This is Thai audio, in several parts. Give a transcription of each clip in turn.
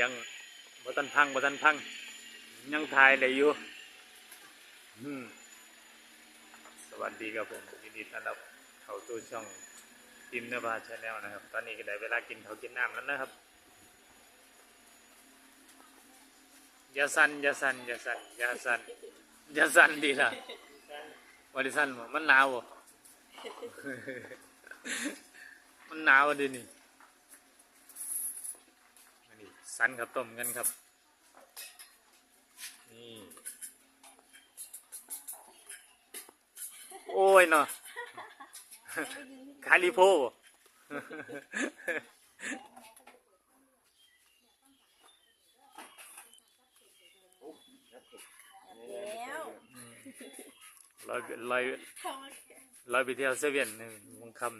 ยังบ่ทันพังบ่ทันพัง ยังถ่ายได้อยู่สวัสดีครับผมยินดีต้อนรับเข้าสู่ช่องทิมนภาชาแนลนะครับ ตอนนี้ก็ได้เวลากินเขากินน้ำแล้วนะครับยาสันยาสันยาสันยาสันยาสันดีละวันที่สันมันหนาวมันหนาวดินี่อันนี่ สันข้าวต้มกันครับ นี่ โอ้ยเนาะคาลิโพบ่แล้วลอยลอยลอยไปเที่ยวเซเว่นหนึ่งมงคำ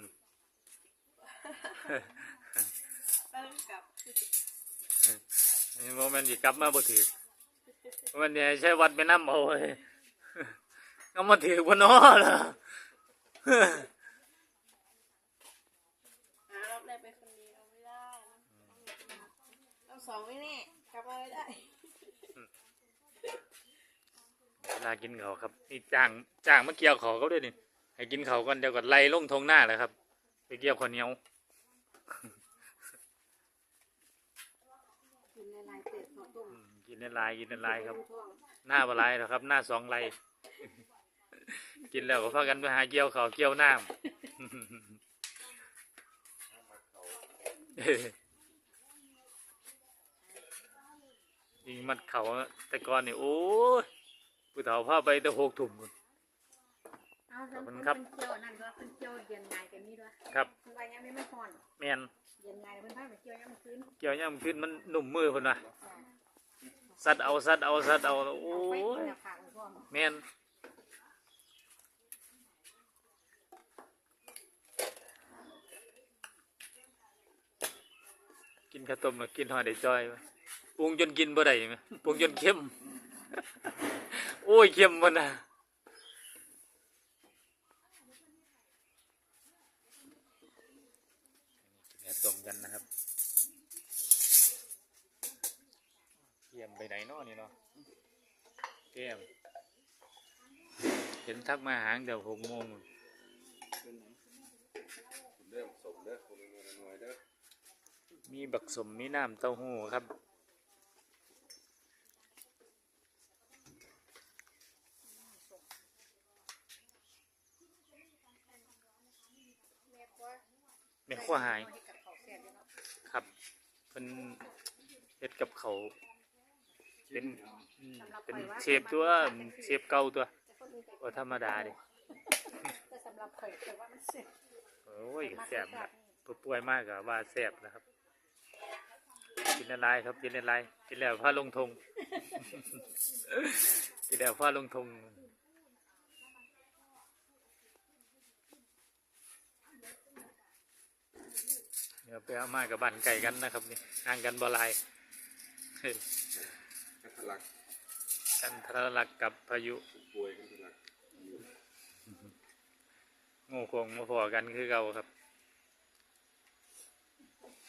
เริ่มกับ นี่โมเมนต์กลับมาบ่ถือวันนี้ใช้วัดไปน้ำเอาเว้ยเอามาถือบนน้อล่ะหารอบแรกไปคนเดียวไม่ได้นะรอบสองไม่แน่กลับมาไม่ได้เวลากินเขาวครับนี่จ้างจ้างมาเกี่ยวเขาเขาด้วยนี่ให้กินเขาวก่อนเดี๋ยวก่อนไล่ลงทงหน้าเลยครับ ไปเกี่ยวข้าวเหนียว กินในลายเป็ดข้าวต้ มอืมกินในลายกินในลายครับท้องหน้าบลายหรอกครับ หน้าสองไรกินแล้วก็พากันไปหาเกี่ยวเขาวเกี่ยวน้ำยิงมัดเขาแต่ก่อนนี่โอ้ยผู้เฒ่าพาไปแต่หกถุ่มเอาขอบคุเพิ่ณนครับเกี่ยวนั่นด้วยเพิ่นเกี่ยวเย็นไงกันนี่ด้วยครับเพิ่นว่ายังไม่ไม่พอนแมนเย็นไงเพิ่นพาไปเกี่ยวยังคืนเกี่ยวย่ำขึ้นมันหนุ่มมือคนนะ สัดเอาสัดเอาสัดเอาโอ้ไปยกินกับผักพร้อมแมนกินข้าวต้มแล้วกินหอยได้จอยไหมปรุงจนกินบ่ได้ไหมปรุงจนเค็ม โอ้ยเค็มมันนะกินข้าวต้มกันนะครับ ยี่ยมไปไหนเนาะนี่เนาะแก้มเห็นทักมาหางเดี๋ยวหกโมงเริ่มสมเด้อคนหน่วยหน่วยเด้อมีบักสมมีน้ำเต้าหู้ครับแม่กว่าแม่ขั้วหายเฮ็ดกับข้าวแซ่บอยู่เนาะครับเป็นเฮ็ดกับเขาว เป็นอืมเป็นเชฟตัวเชฟเก่าตัวแต่คนอื่นก็ว่าธรรมดาดิแต่สำหรับข่อยข่อยว่ามันแซ่บโอ้ยแซ่บนะป่วยมากกับว่าแซ่บนะครับ กินอะไรครับกินอะไรกินแล้วผ้าลงทงกินแล้วผ้าลงทงเดี๋ยวไปเอามากับบ้านไก่กันนะครับนี่ห่างกันบ่หลายเฮ้ยกันทะ ลักกันทรลักกับพายุป่วยกันทะลักงูคงมาพอกันคือเก่าครับ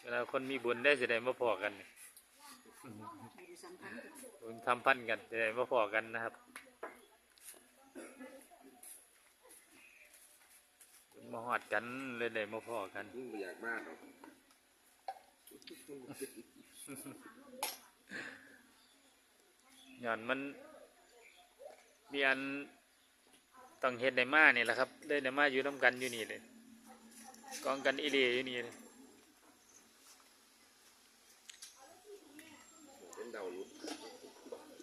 เวลาคนมีบุญได้จะได้มาพอกันนี่ให้ดูสัมพันธ์กันบุญทำพันกันจะได้มาพอกันนะครับบุญมาหอดกันเลยได้มาพอกันมึงไม่อยากมากหรอก ย้อนมันมีอันต้องเฮ็ดได้มานี่แหละครับได้ได้มาอยู่น้ำกันอยู่นี่เลยกองกันอีเลีอยู่นี่เลยเป็นเดาลุด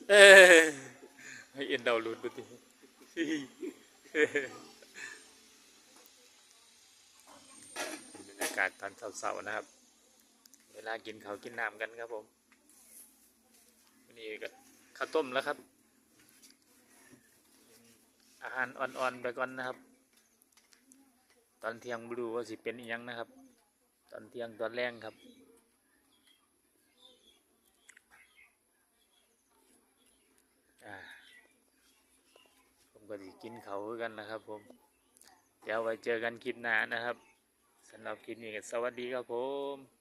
เอ้ยให้เอ็นดาวรุดดูดิบรรยากาศตอนเสาร์ๆนะครับ เวลากินข้าวกินน้ำกันครับผมนนี้ก็ ข้าวต้มแล้วครับ อาหารอ่อนๆไปก่อนนะครับ ตอนเที่ยงบรูว่าสิเป็นอีหยังนะครับ ตอนเที่ยงตอนแรงครับผมก็จะกินเขาคือกันนะครับ ผม เดี๋ยวไว้เจอกันคลิปหน้านะครับสำหรับคลิปนี้ก็สวัสดีครับผม